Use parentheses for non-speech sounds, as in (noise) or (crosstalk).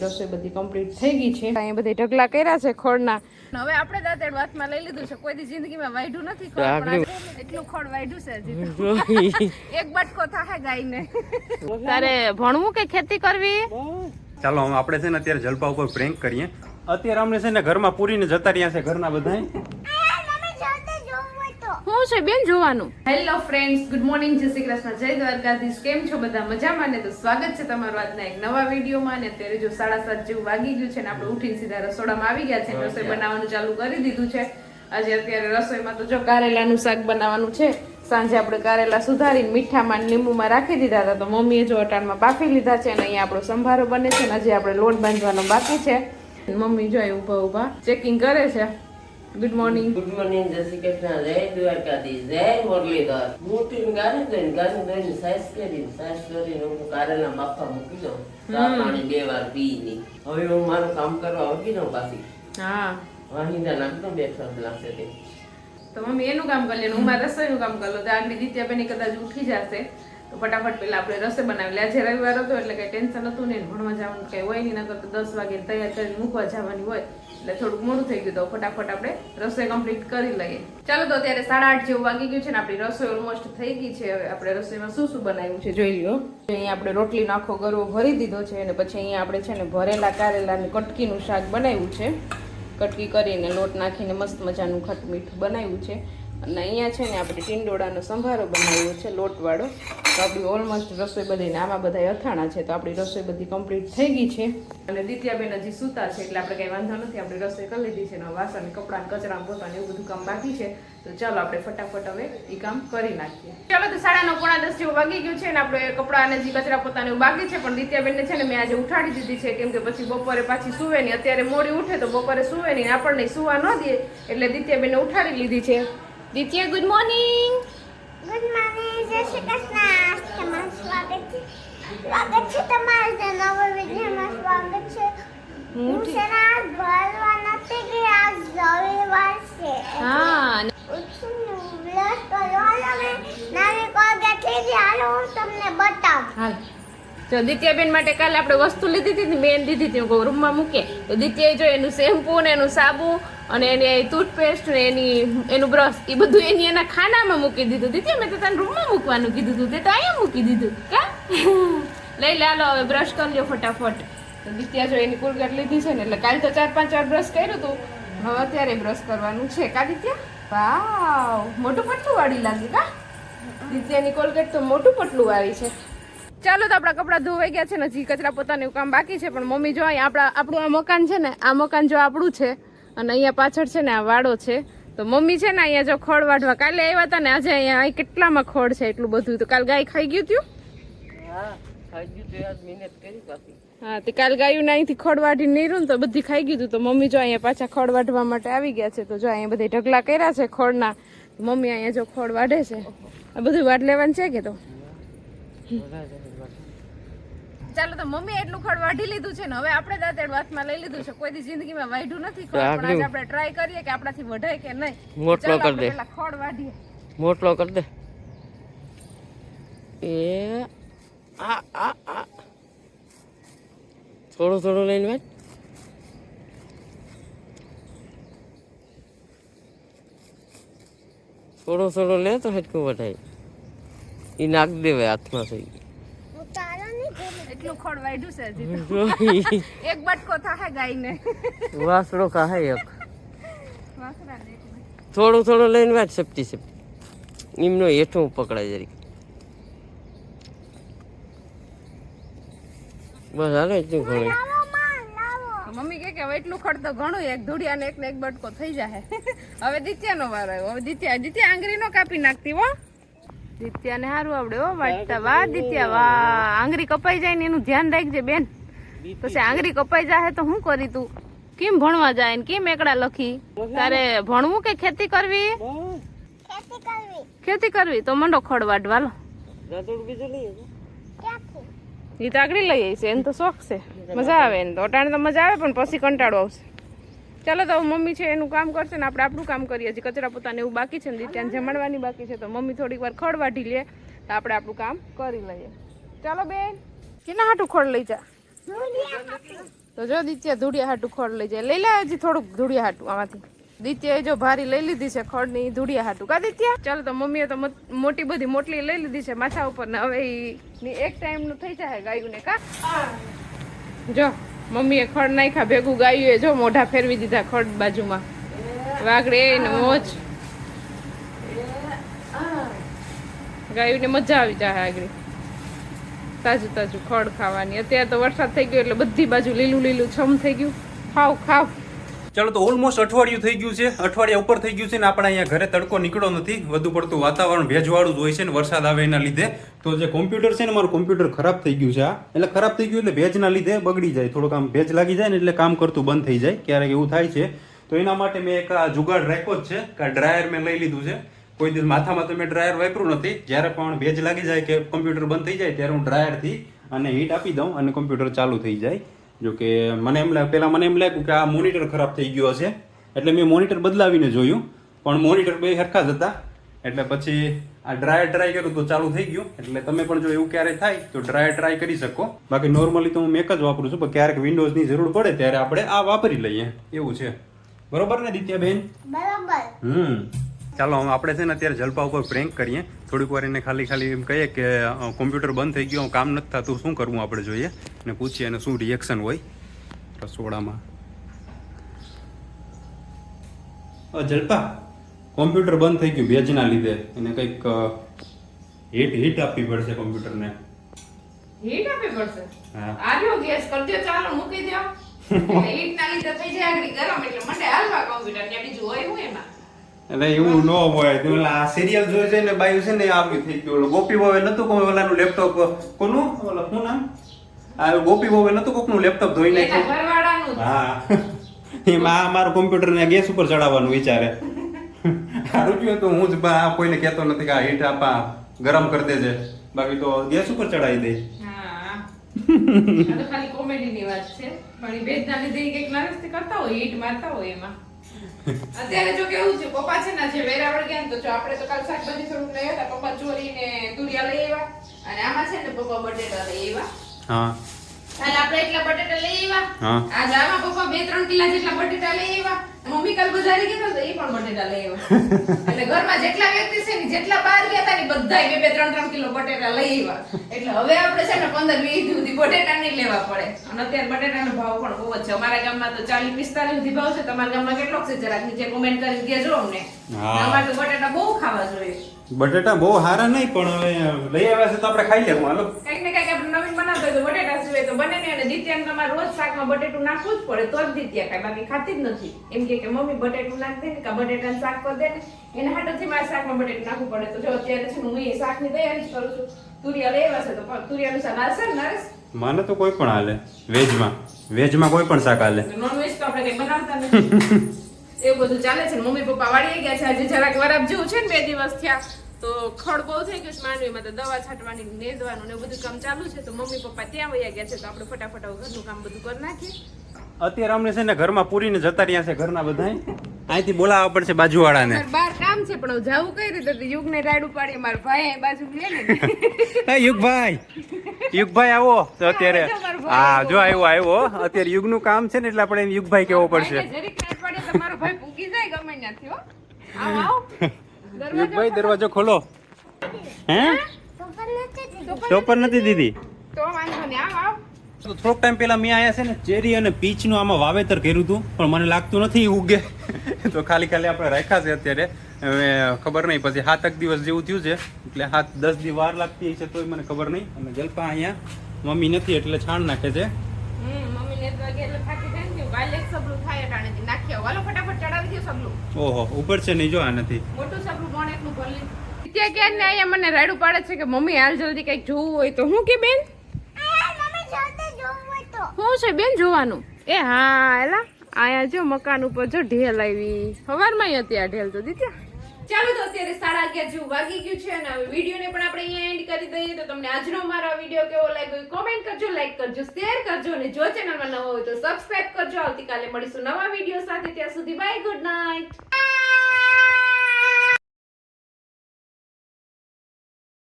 આપણી રસોઈ બધી કમ્પ્લીટ થઈ ગઈ છે. અહીંયા બધી ઢગલા કર્યા છે ખોળના. હવે આપણે દાંતેડ વાતમાં લઈ લીધું છે. કોઈ દી જિંદગીમાં વાઢ્યું નથી એટલું ખોળ વાઢ્યું છે હજી. (laughs) એક બટકો થાય ગાયને. (laughs) તારે ભણવું કે ખેતી કરવી? ચાલો આપણે છે ને અત્યારે જલપા ઉપર પ્રેન્ક કરીએ. અત્યારે અમને છે ને ઘરમાં પૂરીને જતા રહ્યા છે ઘરના બધા હું છે બેન જોવાનું. હેલો ફ્રેન્ડ્સ ગુડ મોર્નિંગ જય શ્રી કૃષ્ણ. જય દ્વારકાધીશ. કેમ છો બધા? મજામાં ને? તો સ્વાગત છે તમારું આજના એક નવા વિડીયોમાં. ને અત્યારે જો સાડા સાત જેવું વાગી ગયું છે ને આપણે ઉઠીને સીધા રસોડામાં આવી ગયા છે રસોઈ બનાવવાનું ચાલુ કરી દીધું છે. આજે અત્યારે રસોઈમાં તો જો કારેલાનું શાક બનાવવાનું છે. સાંજે આપણે કારેલા સુધારીને મીઠામાં લીંબુમાં રાખી દીધા હતા. તો મમ્મીએ જો અટાણમાં બાફી લીધા છે અને અહીંયા આપણો સંભારો બને છે ને હજી આપણે લોટ બાંધવાનો બાકી છે. મમ્મી જો ઊભા ઊભા ઊભા ચેકિંગ કરે છે. ગુડ મોર્નિંગ ગુડ મોર્નિંગ જય શ્રી કૃષ્ણ જય દ્વારકાધીશ જય મુરલીધર ઉઠીને ગાડી દઈને ગાડી દઈને સાઈસ કરીને સાઈસ કરીને હું કારેલા બાફા મૂકી દઉં ચા પાણી બે વાર પીની હવે હું મારું કામ કરવા વગી દઉં પાછી હા. વાહિંદા નાખી દઉં બે ત્રણ લાગશે તે તો મમ્મી એનું કામ કરી લે હું મારા રસોઈનું કામ કરી લો. તો આગળ દિત્યાબેન કદાચ ઉઠી જશે. તો ફટાફટ પેલા આપણે રસોઈ બનાવી. લે, આજે રવિવાર હતો એટલે કઈ ટેન્શન હતું નહીં ભણવા જવાનું કઈ હોય નહીં, નકર તો દસ વાગે તૈયાર કરીને મૂકવા જવાની હોય. એટલે થોડુંક મોડું થઈ ગયું તો ફટાફટ આપણે રસોઈ કમ્પ્લીટ કરી લઈએ. ચાલો તો અત્યારે સાડા આઠ જેવું વાગી ગયું છે ને આપણી રસોઈ ઓલમોસ્ટ થઈ ગઈ છે. હવે આપણે રસોઈમાં શું શું બનાવ્યું છે જોઈ લ્યો. અહીંયા આપણે રોટલીનો આખો ગરવો ભરી દીધો છે અને પછી અહીંયા આપણે છે ને ભરેલા કારેલા અને કટકીનું શાક બનાવ્યું છે. કટકી કરીને લોટ નાખીને મસ્ત મજાનું ખટ મીઠું બનાવ્યું છે. અને અહીંયા છે ને આપણે ટીંડોળાનો સંભારો બનાવ્યો છે, લોટવાળો. તો આપણી ઓલમોસ્ટ રસોઈ બધી આમાં બધા અથાણા છે, તો આપણી રસોઈ બધી કમ્પ્લીટ થઈ ગઈ છે. અને દિત્યાબેન હજી સૂતા છે, એટલે આપણે કંઈ વાંધો નથી, આપણે રસોઈ કરી લીધી છે અને વાસણ કપડાં કચરા પોતાને એવું બધું કામ બાકી છે. તો ચાલો આપણે ફટાફટ હવે એ કામ કરી નાખીએ. ચાલો તો સાડા નવ પોણા દસ જેવું વાગી ગયું છે, ને આપણે કપડાં અને જે કચરા પોતાને એવું બાકી છે, પણ દિત્યાબેનને છે ને મેં આજે ઉઠાડી દીધી છે, કેમ કે પછી બપોરે પાછી સુવે નહીં. અત્યારે મોડી ઉઠે તો બપોરે સુવે નહીં આપણને સુવા ન દે, એટલે દિત્યાબેનને ઉઠાડી લીધી છે. Ditya good morning good morning Jay Shri Krishna. તમારું સ્વાગત છે. સ્વાગત છે તમારું જે નવા વિડીયોમાં સ્વાગત છે. હું છે ને આજ ભરવા નથી ગઈ આજ રવિવાર છે. હા ઉઠીને બ્રશ કરવા લાગે નવી કોલગેટ લીધી હાલો હું તમને બતાવું. હાલ. જો દિત્યાબેન માટે કાલે આપણે વસ્તુ લીધી હતી ને બેન દીધી હતી હું રૂમમાં મૂકે. તો દિત્યાએ જો એનું શેમ્પુ ને એનું સાબુ અને એની ટૂથપેસ્ટ ને એની એનું બ્રશ એ બધું એની એના ખાનામાં મૂકી દીધું. દિત્યા મેં તો તને રૂમમાં મૂકવાનું કીધું હતું તે તો અહીંયા મૂકી દીધું. કા? (laughs) લઈ લાલો હવે બ્રશ કરી લ્યો ફટાફટ. તો દિત્યા જો એની કોલગેટ લીધી છે ને એટલે કાલે તો ચાર પાંચ વાર બ્રશ કર્યું હતું હવે અત્યારે બ્રશ કરવાનું છે. કા દિત્યા? વાવ મોટું પટલું વાળી લાગે કા? દિત્યાની કોલગેટ તો મોટું પટલું વાળી છે. ચાલો તો આપણા કપડાં ધોવાઈ ગયા છે ને હજી કચરા પોતાનું એવું કામ બાકી છે પણ મમ્મી જો અહીં આપણા આપણું આ મકાન છે ને આ મકાન જો આપણું છે અને અહીંયા પાછળ છે ને આ વાડો છે તો મમ્મી છે ને અહીંયા જો ખોળ વાઢવા કાલે આવ્યા હતા ને આજે અહીંયા અહીં કેટલામાં ખોળ છે એટલું બધું. તો કાલ ગાય ખાઈ ગયું હતું હા ગયું તો કાલ ગાયું ને અહીંથી ખોળ વાઢી નીરું તો બધી ખાઈ ગયું હતું તો મમ્મી જો અહીંયા પાછા ખોળ વાઢવા માટે આવી ગયા છે તો જો અહીંયા બધા ઢગલા કર્યા છે ખોળના. મમ્મી અહીંયા જો ખોળ વાઢે છે. આ બધું વાઢ લેવાનું છે કે તો? ચાલો તો મમ્મી એટલું ખડ વાઢી લીધું છે ને હવે આપણે દાંતેડ વાતમાં લઈ લીધું છે. કોઈ દી જિંદગીમાં વાઢ્યું નથી ખડ પણ આજે આપણે ટ્રાય કરીએ કે આપણાથી વઢાય કે નહીં. મોટલો કરી દે. પેલા ખડ વાઢીએ. મોટલો કરી દે. એ આ આ આ. થોડું થોડું લઈને વાત થોડો થોડો લે તો હેટકું વટાય એ નાખ દેવે હાથમાં થઈ. એટલું ખડ વાઢ્યું છે હજી. (laughs) એક બટકો થાય ગાયને. વાસડો કાહે એક. થોડું થોડું લઈને વાત સેફટી સેફટી એમનો હેઠું પકડાય જરી. બસ હાલો એટલું ઘણું. મમ્મી કહે કે એટલું ખડ તો ઘણું એક ધૂળિયા ને એક ને એક બટકો થઈ જાય (laughs) હવે દિત્યાનો વારો આવ્યો. હવે દિત્યા દિત્યા આંગળી નો કાપી નાખતી હો. દિત્યાને સારું આવડે હો વાટતા વાહ દિત્યા વાહ. આંગળી કપાઈ જાય ને એનું ધ્યાન રાખજે બેન. પછી આંગળી કપાઈ જાય તો શું કરી તું? કેમ ભણવા જાય ને કેમ એકડા લખી? તારે ભણવું કે ખેતી કરવી? ખેતી કરવી. ખેતી કરવી? તો મંડો ખડ વાઢવાલો એ તો આગળ લઈ આવીશ એને તો શોખ છે. મજા આવે એને તો. અટાણે તો મજા આવે પણ પછી કંટાળો આવશે. ચાલો તો મમ્મી છે એનું કામ કરશે ને આપણે આપણું કામ કરીએ છીએ. કચરા પોતાને એવું બાકી છે ને ત્યાં જમાડવાની બાકી છે. તો મમ્મી થોડીક વાર ખડ વાઢી લે તો આપણે આપણું કામ કરી લઈએ. ચાલો બેન. કેના હાટું ખડ લઈ જા? તો જો દિત્યા ધૂળિયા હાટું ખડ લઈ જાય. લઈ લે હજી થોડુંક ધૂળિયા હાટું આમાંથી. દિત્યાએ જો ભારી લઈ લીધી છે ખડની ધૂળિયા હાટું. કા દિત્યા? ચાલો તો મમ્મીએ તો મોટી બધી મોટલી લઈ લીધી છે માથા ઉપર ને હવે એક ટાઈમનું થઈ જાય ગાયું ને કા? જો. મમ્મીએ ખડ નાખ્યા, ભેગું ગાયું જો, મોઢા ફેરવી દીધા ખડ બાજુમાં. વાગડે ને મોજ. ગાયુંને મજા આવી જાય આગળ. તાજું તાજું ખડ ખાવાની. અત્યારે તો વરસાદ થઈ ગયો એટલે બધી બાજુ લીલું લીલું છમ થઈ ગયું. ખાવ ખાવ. ચાલો તો ઓલમોસ્ટ અઠવાડિયું થઈ ગયું છે. અઠવાડિયા ઉપર થઈ ગયું છે ને આપણે અહીંયા ઘરે તડકો નીકળ્યો નથી. વધુ પડતું વાતાવરણ ભેજવાળું જ હોય છે ને વરસાદ આવે એના લીધે. તો જે કોમ્પ્યુટર છે ને મારું કોમ્પ્યુટર ખરાબ થઈ ગયું છે આ. એટલે ખરાબ થઈ ગયું એટલે ભેજના લીધે બગડી જાય. થોડુંક આમ ભેજ લાગી જાય ને એટલે કામ કરતું બંધ થઈ જાય. ક્યારેક એવું થાય છે. તો એના માટે મેં એક આ જુગાડ રાખ્યો જ છે. કે આ ડ્રાયર મેં લઈ લીધું છે. કોઈ દિવસ માથામાં તો મેં ડ્રાયર વાપર્યું નથી. જ્યારે પણ ભેજ લાગી જાય કે કોમ્પ્યુટર બંધ થઈ જાય ત્યારે હું ડ્રાયરથી અને હીટ આપી દઉં અને કોમ્પ્યુટર ચાલુ થઈ જાય. જો કે મને એમ લાગ પહેલાં મને એમ લાગ્યું કે આ મોનિટર ખરાબ થઈ ગયો હશે. એટલે મેં મોનિટર બદલાવીને જોયું. પણ મોનિટર બે સરખા જ હતા. એટલે પછી આ ડ્રાય ટ્રાય કર્યું તો ચાલુ થઈ ગયું. એટલે તમે પણ જો એવું ક્યારે થાય તો ડ્રાય ટ્રાય કરી શકો. બાકી નોર્મલી તો હું મેક જ વાપરું છું પણ ક્યારેક વિન્ડોઝની જરૂર પડે ત્યારે આપણે આ વાપરી લઈએ. એવું છે. બરોબર ને દિત્યાબેન? બરાબર. હમ. ચાલો આપણે છે ને અત્યારે જલપા ઉપર પ્રેન્ક કરીએ. થોડીક વાર એને ખાલી ખાલી એમ કહીએ કે કોમ્પ્યુટર બંધ થઈ ગયું કામ નથી થતું શું કરવું આપણે જોઈએ? અને પૂછીએ એને શું રિએક્શન હોય રસોડામાં. અ, જલપા કોમ્પ્યુટર બંધ થઈ ગયું ભેજના લીધે. એને કંઈક હીટ હીટ આપવી પડશે કોમ્પ્યુટરને હીટ આપવી પડશે? હા. આવ્યો ગેસ કરજો ચાલો મૂકી દો હીટ (laughs) ના લીધે થઈ જાય આગળ ગરમ એટલે મને હાલવા કોમ્પ્યુટર ને બીજું હોય હું એમાં? એટલે એવું ન હોય. તો આ સિરિયલ જોઈ છે ને બાયું છે ને આવી આવ્યું થઈ ગયું. ગોપી ભાવે નતું કોઈ ઓલાનું લેપટોપ કોનું? ઓલા શું નામ? આ ગોપી ભાવે નતું કોકનું લેપટોપ ધોઈ નાખ્યું? હા. એમાં આ મારું કોમ્પ્યુટર ને ગેસ ઉપર ચડાવવાનું વિચારે. સારું કયું તો હું જ બા- કોઈને કહેતો નથી કે આ હીટ આપા ગરમ કરી દેજે. બાકી તો ગેસ ઉપર ચડાવી દે. ખાલી કોમેડીની વાત છે. પણ એ ભેજના લીધે કંઈક કરતા હોય હીટ મારતા હોય એમાં. અત્યારે જો કેવું છે પપ્પા છે ને જે વેરાવળ ગયા ને તો જો આપણે તો કાલ શાકભાજી થોડુંક લઈ આવ્યા પપ્પા ચોરી ને તુરિયા લઈ આવ્યા અને આમાં છે ને પપ્પા બટેટા લઈ આવ્યા. હા. કાલ આપણે એટલા બટેટા લઈ આવ્યા. હા. આજ આમાં પપ્પા બે ત્રણ કિલા જેટલા બટેટા લઈ આવ્યા. મમ્મી કાલ બજારે ગયા તો એ પણ બટેટા લઈ આવ્યા. એટલે ઘરમાં જેટલા વ્યક્તિ છે ને જેટલા બહાર ગયા હતા ને બધા બે બે ત્રણ ત્રણ કિલો બટેટા લઈ આવ્યા. એટલે હવે આપણે છે ને પંદર વીસ સુધી બટેટા નહીં લેવા પડે. અને અત્યારે બટેટાનો ભાવ પણ બહુ જ છે. અમારા ગામમાં તો ચાલીસ પિસ્તાલીસ સુધી ભાવ છે. તમારા ગામમાં કેટલો છે? જરાક નીચે કોમેન્ટ કરી કહેજો અમને. અમારે તો બટેટા બહુ ખાવા જોઈએ. બટેટા બહુ સારા નહીં પણ હવે લઈ આવ્યા છે તો આપણે ખાઈ લેવું. હાલો. કંઈક ને કંઈક આપણે નવીન બનાવતા હોય તો બટેટા સિવાય તો બને અને દિત્યાને તમારે રોજ શાકમાં બટેટું નાખવું જ પડે તો જ દિત્યા ખાય બાકી ખાતી જ નથી. એમ કે મમ્મી બટેટું નાખ દે ને કા બટેટાનું શાક કરી દે ને. એના હાટોથી મારે શાકમાં બટેટું નાખવું પડે. તો જો અત્યારે છે હું એ શાકની તૈયારી જ કરું છું. તુરિયા લેવા છે તો તુરિયા તુરિયાનું શાક હાલશે ને નરેશ? મને તો કોઈ પણ હાલે વેજમાં. વેજમાં કોઈ પણ શાક હાલે. નોનવેજ તો આપણે કઈ બનાવતા નથી. (laughs) એવું બધું ચાલે છે મમ્મી પપ્પા વાળી ગયા છે આજે જરાક વરાપ જેવું છે ને બે દિવસ થયા. તો ખડ બહુ થઈ ગયું છે માંડવીમાં તો દવા છાંટવાની નેદવાનું ને બધું કામ ચાલુ છે તો મમ્મી પપ્પા ત્યાં વયા ગયા છે તો આપણે ફટાફટ ઘરનું કામ બધું કરી નાખીએ. અત્યારે અમને છે ને ઘરમાં પૂરીને જતા રહ્યા છે ઘરના બધા અહીંથી બોલાવવા પડશે બાજુવાળાને. બાર કામ છે પણ હું જાવું કઈ રીતે? યુગને રાડ ઉપાડી મારા ભાઈ અહીં બાજુ લે ને. હે યુગભાઈ. યુગભાઈ આવો. તો અત્યારે હા જો આવ્યો આવ્યો અત્યારે યુગનું કામ છે ને એટલે આપણે એને યુગભાઈ કહેવો પડશે. જરીક રાડ પાડે તો મારો ભાઈ પૂકી જાય ગમે ત્યાંથી હો. આવ. આવ દરવાજો દરવાજો ખોલો. હે? તો નથી દીધું. ચોપર નથી દીધી. તો વાંધો નહીં આવ આવ. થોડોક ટાઈમ પહેલા મેં આયા છે ને ચેરી અને પીચનું આમાં વાવેતર કર્યું હતું પણ મને લાગતું નથી ઉગે. (laughs) તો ખાલી ખાલી આપણે રાખ્યા છે અત્યારે. હવે ખબર નહીં પછી સાતક દિવસ જેવું થયું છે. એટલે સાત દસ દી વાર લાગતી છે તોય મને ખબર નહીં. અને જલપા અહીંયા મમ્મી નથી એટલે છાણ નાખે છે. સબલું ઓહો ઉપર છે નહીં જો આ નથી. મોટું સબલું પણ એટલું ભરી ત્યાં ક્યાં ને અહીંયા મને રાડું પાડે છે કે મમ્મી હાલ જલ્દી કંઈક જોવું હોય તો. હું કે બેન? આ મમ્મી જલ્દી જોવું હોય તો શું છે બેન જોવાનું. એ હા એલા આયા જો મકાન ઉપર જો ઢેલ આવી. સવારમાં હતી આ ઢેલ તો દીત્યા ચાલો તો અત્યારે સાડા અગિયાર જેવું વાગી ગયું છે અને હવે વિડીયોને પણ આપણે અહીંયા એન્ડ કરી દઈએ. તો તમને આજનો મારો વીડિયો કેવો લાગ્યો કોમેન્ટ કરજો લાઈક કરજો શેર કરજો અને જો ચેનલમાં નવો હોય તો સબસ્ક્રાઈબ કરજો. આવતીકાલે મળીશું નવા વીડિયો સાથે. ત્યાં સુધી બાય ગુડ નાઇટ